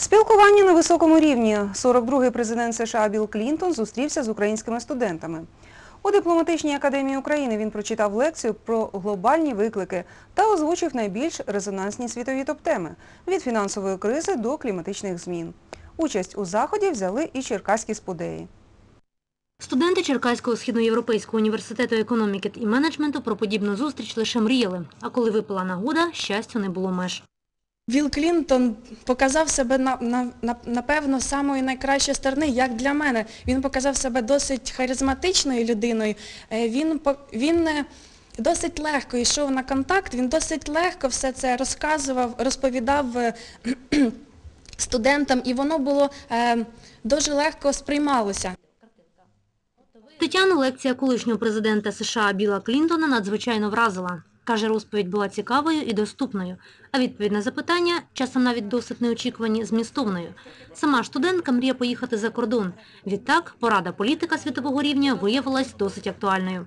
Спілкування на високому рівні. 42-й президент США Білл Клінтон зустрівся з українськими студентами. У дипломатичній академії України він прочитав лекцію про глобальні виклики та озвучив найбільш резонансні світові топ-теми – від фінансової кризи до кліматичних змін. Участь у заході взяли і черкаські спудеї. Студенти Черкаського східноєвропейського університету економіки і менеджменту про подібну зустріч лише мріяли, а коли випала нагода, щастю не було меж. Вілл Клінтон показав себе на, на, на, напевно самої найкращої сторони, як для мене. Він показав себе досить харизматичною людиною. Е, Він, він е, досить легко йшов на контакт, він досить легко все це розказував, розповідав е, студентам, і воно було дуже легко сприймалося. Тетяну лекція колишнього президента США Біла Клінтона надзвичайно вразила. Каже, розповідь була цікавою і доступною, а відповідь на запитання, часом навіть досить неочікувані, змістовною. Сама студентка мріє поїхати за кордон. Відтак, порада політика світового рівня виявилась досить актуальною.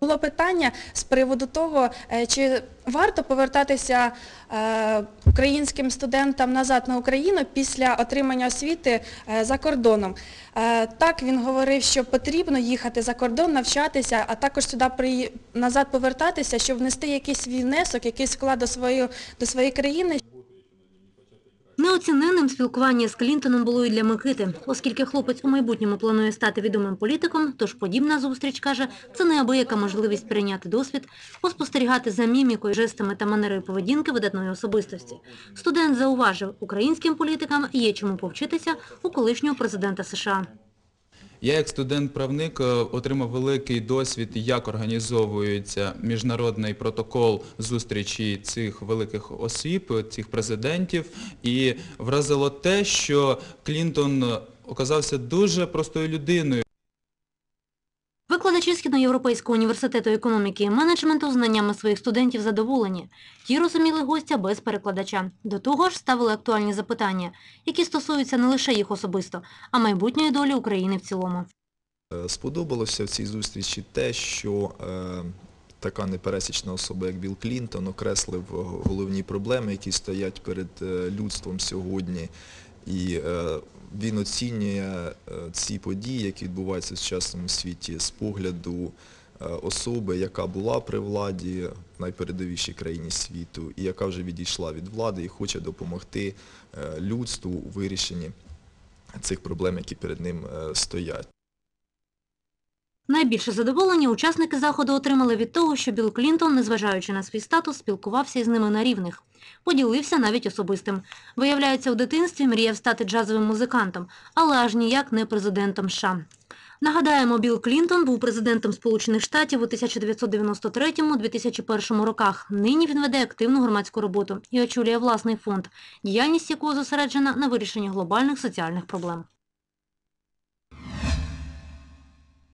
Було питання з приводу того, е, чи варто повертатися е, українським студентам назад на Україну після отримання освіти е, за кордоном. Так, він говорив, що потрібно їхати за кордон, навчатися, а також сюди назад повертатися, щоб внести якийсь внесок, якийсь вклад до своєї, до своєї країни. Неоціненним спілкування з Клінтоном було і для Микити. Оскільки хлопець у майбутньому планує стати відомим політиком, тож подібна зустріч, каже, це неабияка можливість прийняти досвід, поспостерігати за мімікою, жестами та манерою поведінки видатної особистості. Студент зауважив, українським політикам є чому повчитися у колишнього президента США. Я як студент-правник е, отримав великий досвід, як організовується міжнародний протокол зустрічі цих великих осіб, цих президентів. І вразило те, що Клінтон е, оказався дуже простою людиною. Викладачі Східноєвропейського університету економіки і менеджменту знаннями своїх студентів задоволені. Ті розуміли гостя без перекладача. До того ж ставили актуальні запитання, які стосуються не лише їх особисто, а майбутньої долі України в цілому. Е, Сподобалося в цій зустрічі те, що е, така непересічна особа, як Білл Клінтон, окреслив е, головні проблеми, які стоять перед людством сьогодні. І е, він оцінює е, ці події, які відбуваються в сучасному світі, з погляду е, особи, яка була при владі в найпередовішій країні світу, і яка вже відійшла від влади і хоче допомогти людству у вирішенні цих проблем, які перед ним стоять. Найбільше задоволення учасники заходу отримали від того, що Білл Клінтон, незважаючи на свій статус, спілкувався із ними на рівних. Поділився навіть особистим. Виявляється, у дитинстві мріяв стати джазовим музикантом, але аж ніяк не президентом США. Нагадаємо, Білл Клінтон був президентом Сполучених Штатів у 1993-2001 роках. Нині він веде активну громадську роботу і очолює власний фонд, діяльність якого зосереджена на вирішенні глобальних соціальних проблем.